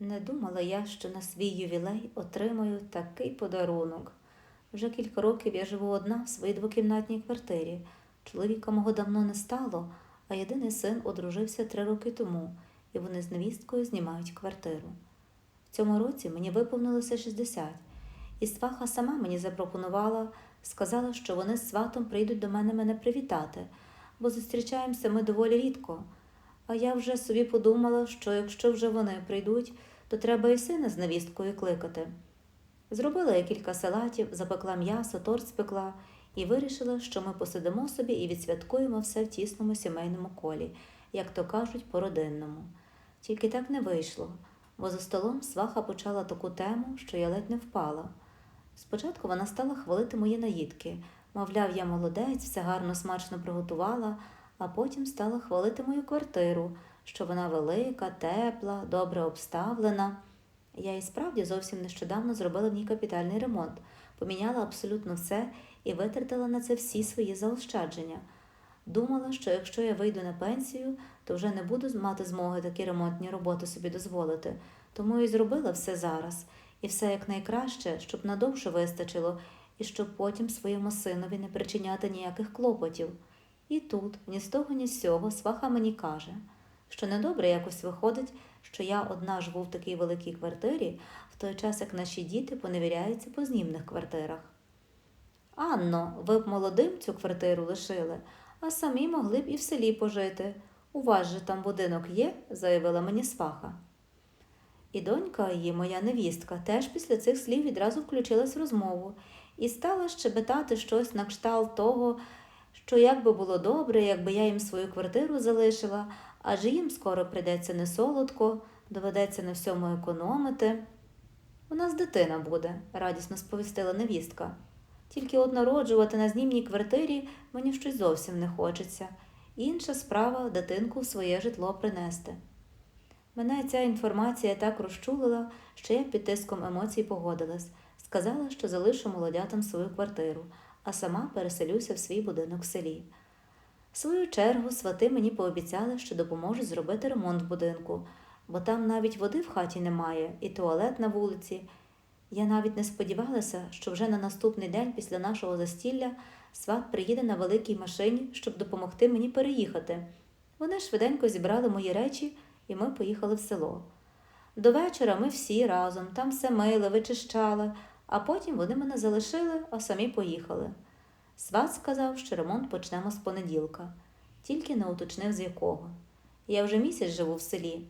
Не думала я, що на свій ювілей отримаю такий подарунок. Вже кілька років я живу одна в своїй двокімнатній квартирі. Чоловіка мого давно не стало, а єдиний син одружився три роки тому, і вони з невісткою знімають квартиру. В цьому році мені виповнилося 60, і сваха сама мені запропонувала, сказала, що вони з сватом прийдуть до мене мене привітати, бо зустрічаємося ми доволі рідко. А я вже собі подумала, що якщо вже вони прийдуть, то треба і сина з невісткою кликати. Зробила я кілька салатів, запекла м'ясо, торт спекла і вирішила, що ми посидимо собі і відсвяткуємо все в тісному сімейному колі, як то кажуть, по-родинному. Тільки так не вийшло, бо за столом сваха почала таку тему, що я ледь не впала. Спочатку вона стала хвалити мої наїдки, мовляв, я молодець, все гарно смачно приготувала, а потім стала хвалити мою квартиру, що вона велика, тепла, добре обставлена. Я і справді зовсім нещодавно зробила в ній капітальний ремонт, поміняла абсолютно все і витратила на це всі свої заощадження. Думала, що якщо я вийду на пенсію, то вже не буду мати змоги такі ремонтні роботи собі дозволити, тому і зробила все зараз, і все якнайкраще, щоб надовше вистачило, і щоб потім своєму синові не причиняти ніяких клопотів. І тут, ні з того, ні з сього, сваха мені каже, що недобре якось виходить, що я одна живу в такій великій квартирі, в той час як наші діти поневіряються по знімних квартирах. Анно, ви б молодим цю квартиру лишили, а самі могли б і в селі пожити. У вас же там будинок є, заявила мені сваха. І донька її, моя невістка, теж після цих слів відразу включилась в розмову і стала щебетати щось на кшталт того, що як би було добре, якби я їм свою квартиру залишила, адже їм скоро прийдеться не солодко, доведеться на всьому економити. У нас дитина буде, радісно сповістила невістка. Тільки от народжувати на знімній квартирі мені щось зовсім не хочеться. Інша справа дитинку в своє житло принести. Мене ця інформація так розчулила, що я під тиском емоцій погодилась, сказала, що залишу молодятам свою квартиру, а сама переселюся в свій будинок в селі. В свою чергу свати мені пообіцяли, що допоможуть зробити ремонт в будинку, бо там навіть води в хаті немає, і туалет на вулиці. Я навіть не сподівалася, що вже на наступний день після нашого застілля сват приїде на великій машині, щоб допомогти мені переїхати. Вони швиденько зібрали мої речі, і ми поїхали в село. До вечора ми всі разом там все мили, вичищали, а потім вони мене залишили, а самі поїхали. Сват сказав, що ремонт почнемо з понеділка, тільки не уточнив з якого. Я вже місяць живу в селі,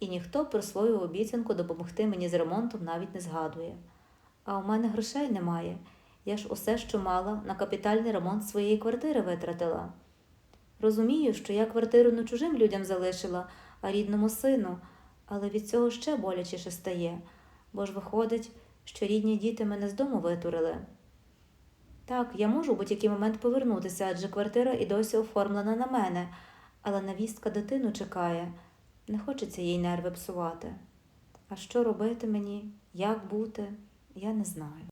і ніхто про свою обіцянку допомогти мені з ремонтом навіть не згадує. А у мене грошей немає. Я ж усе, що мала, на капітальний ремонт своєї квартири витратила. Розумію, що я квартиру не чужим людям залишила, а рідному сину, але від цього ще болячіше стає, бо ж виходить, що рідні діти мене з дому витурили. Так, я можу в будь-який момент повернутися, адже квартира і досі оформлена на мене, але навістка дитину чекає, не хочеться їй нерви псувати. А що робити мені, як бути, я не знаю.